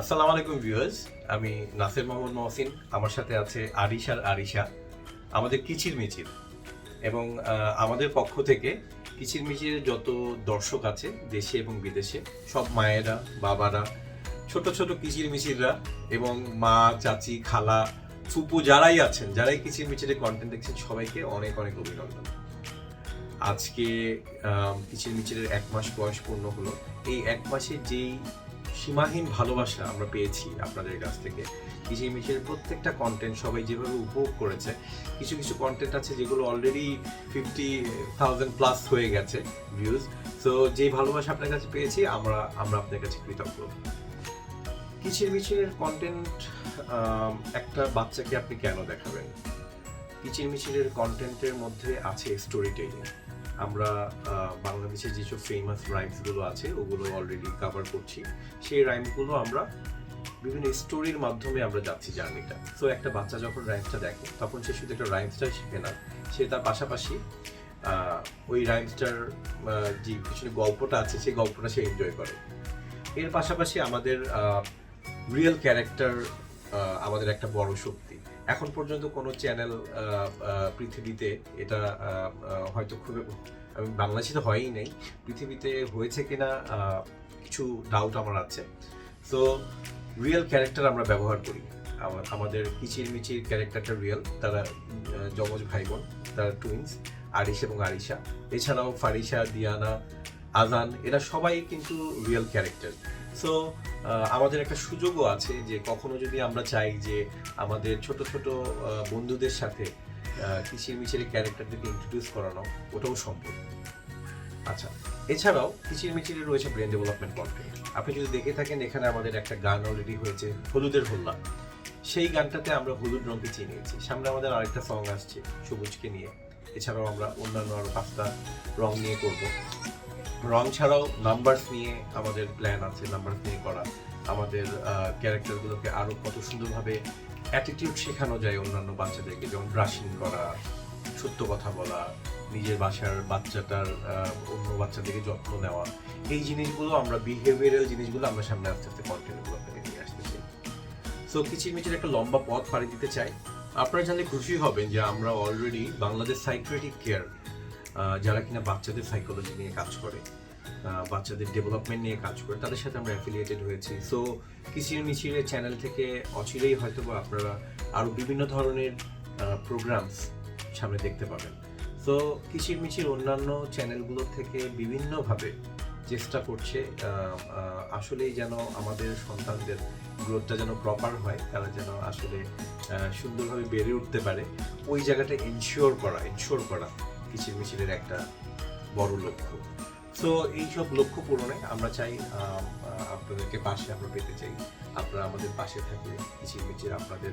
আসসালামু আলাইকুম ভিউয়ার্স, আমি নাসির মোহাম্মদ মহসিন, আমার সাথে আছে আরিশার আরিশা, আমাদের কিচির মিচির। এবং আমাদের পক্ষ থেকে কিচির মিচির যত দর্শক আছে, দেশে এবং বিদেশে, সব মায়েরা, বাবারা, ছোট ছোট কিচির মিচিররা এবং মা, চাচি, খালা, ফুপু যারাই আছেন, যারাই কিচির মিচিরের কন্টেন্ট দেখছেন, সবাইকে অনেক অনেক অভিনন্দন। আজকে কিচির মিচিরের এক মাস বয়স পূর্ণ হলো। এই এক মাসে যেই সীমাহীন ভালোবাসা আমরা পেয়েছি আপনাদের কাছ থেকে। কিচির মিচির প্রত্যেকটা কন্টেন্ট সবাই যেভাবে উপভোগ করেছে, কিছু কিছু কন্টেন্ট আছে যেগুলো অলরেডি ফিফটি থাউজেন্ড প্লাস হয়ে গেছে ভিউজ সো যেই ভালোবাসা আপনার কাছে পেয়েছি, আমরা আমরা আপনার কাছে কৃতজ্ঞ। কিচির মিচিরের কন্টেন্ট একটা বাচ্চাকে আপনি কেন দেখাবেন? কিচির মিচিরের কন্টেন্টের মধ্যে আছে স্টোরি টেলিং আমরা বাংলাদেশে যেসব ফেমাস রাইমসগুলো আছে, ওগুলো অলরেডি কভার করছি। সেই রাইমসগুলো আমরা বিভিন্ন স্টোরির মাধ্যমে আমরা যাচ্ছি জার্নিটা। সো একটা বাচ্চা যখন রাইমসটা দেখে, তখন সে শুধু একটা রাইমসটাই শিখে না, সে তার পাশাপাশি ওই রাইমসটার যে পিছনে গল্পটা আছে, সেই গল্পটা সে এনজয় করে। এর পাশাপাশি আমাদের রিয়েল ক্যারেক্টার আমাদের একটা বড় শক্তি। এখন পর্যন্ত কোনো চ্যানেল পৃথিবীতে এটা হয়তো খুব আমি বাংলাদেশে তো হয়ই নেই। পৃথিবীতে হয়েছে কিনা কিছু ডাউট আমার আছে। তো রিয়েল ক্যারেক্টার আমরা ব্যবহার করি। আমাদের কিচির মিচির ক্যারেক্টারটা রিয়েল তারা যমজ ভাই বোন তারা টুইন্স আরিশ এবং আরিশা। এছাড়াও ফারিশা, দিয়ানা, আজান, এরা সবাই কিন্তু রিয়েল ক্যারেক্টার সো আমাদের একটা সুযোগও আছে যে কখনো যদি আমরা চাই যে আমাদের ছোট ছোট বন্ধুদের সাথে কিচির মিচিরের ক্যারেক্টারদেরকে ইন্ট্রোডিউস করানো ওটাও সম্ভব আচ্ছা এছাড়াও কিচির মিচিরে রয়েছে ব্রেন ডেভেলপমেন্ট কন্টেন্ট আপনি যদি দেখে থাকেন, এখানে আমাদের একটা গান অলরেডি হয়েছে, হলুদের হল্লা। সেই গানটাতে আমরা হলুদ রঙকে চিনিয়েছি। সামনে আমাদের আরেকটা সং আসছে, সবুজকে নিয়ে। এছাড়াও আমরা অন্যান্য আরও পাঁচটা রং নিয়ে করব। রং ছাড়াও নাম্বারস নিয়ে আমাদের প্ল্যান আছে নাম্বারস নিয়ে করা। আমাদের ক্যারেক্টারগুলোকে আরও কত সুন্দরভাবে অ্যাটিটিউড শেখানো যায় অন্যান্য বাচ্চাদেরকে, যেমন ব্রাশিং করা, সত্য কথা বলা, নিজের বাসার বাচ্চাটার অন্য বাচ্চাদেরকে যত্ন নেওয়া। এই জিনিসগুলো আমরা বিহেভিয়ারাল জিনিসগুলো আমরা সামনে আস্তে আস্তে কন্টেন্টগুলো আপনাকে নিয়ে চাই সো কিচিরমিচির একটা লম্বা পথ পাড়ি দিতে চাই। আপনারা জানলে খুশি হবেন যে আমরা অলরেডি বাংলাদেশ সাইক্রেটিক কেয়ার যারা কিনা বাচ্চাদের সাইকোলজি নিয়ে কাজ করে বাচ্চাদের ডেভেলপমেন্ট নিয়ে কাজ করে, তাদের সাথে আমরা অ্যাফিলিয়েটেড হয়েছি। সো কিচির মিচিরের চ্যানেল থেকে অচিরেই হয়তো বা আপনারা আরও বিভিন্ন ধরনের প্রোগ্রামস সামনে দেখতে পাবেন। সো কিচির মিচির অন্যান্য চ্যানেলগুলো থেকে বিভিন্নভাবে চেষ্টা করছে আসলেই যেন আমাদের সন্তানদের গ্রোথটা যেন প্রপার হয়, তারা যেন আসলে সুন্দরভাবে বেড়ে উঠতে পারে। ওই জায়গাটা ইনশিওর করা ইনশিওর করা কিচির মিচিরের একটা বড় লক্ষ্য। সো এইসব লক্ষ্য পূরণে আমরা চাই আপনাদেরকে পাশে আমরা পেতে চাই। আপনারা আমাদের পাশে থাকলে কিচির মিচির আপনাদের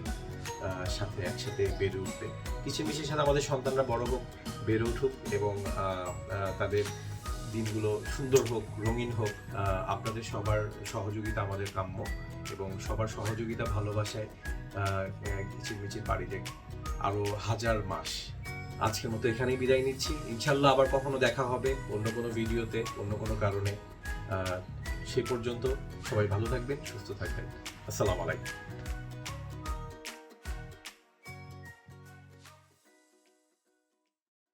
সাথে একসাথে বেড়ে উঠবে। কিচির মিচির সাথে আমাদের সন্তানরা বড় হোক বেড়ে উঠুক এবং তাদের দিনগুলো সুন্দর হোক রঙিন হোক আপনাদের সবার সহযোগিতা আমাদের কাম্য এবং সবার সহযোগিতা ভালোবাসায় আহ, কিচির মিচির পাড়ি দেখ আরও হাজার মাস আজকের মতো এখানেই বিদায় নিচ্ছি। ইনশাল্লাহ আবার কখনো দেখা হবে অন্য কোনো ভিডিওতে, অন্য কোনো কারণে। সে পর্যন্ত সবাই ভালো থাকবেন, সুস্থ থাকবেন। আসসালামু আলাইকুম।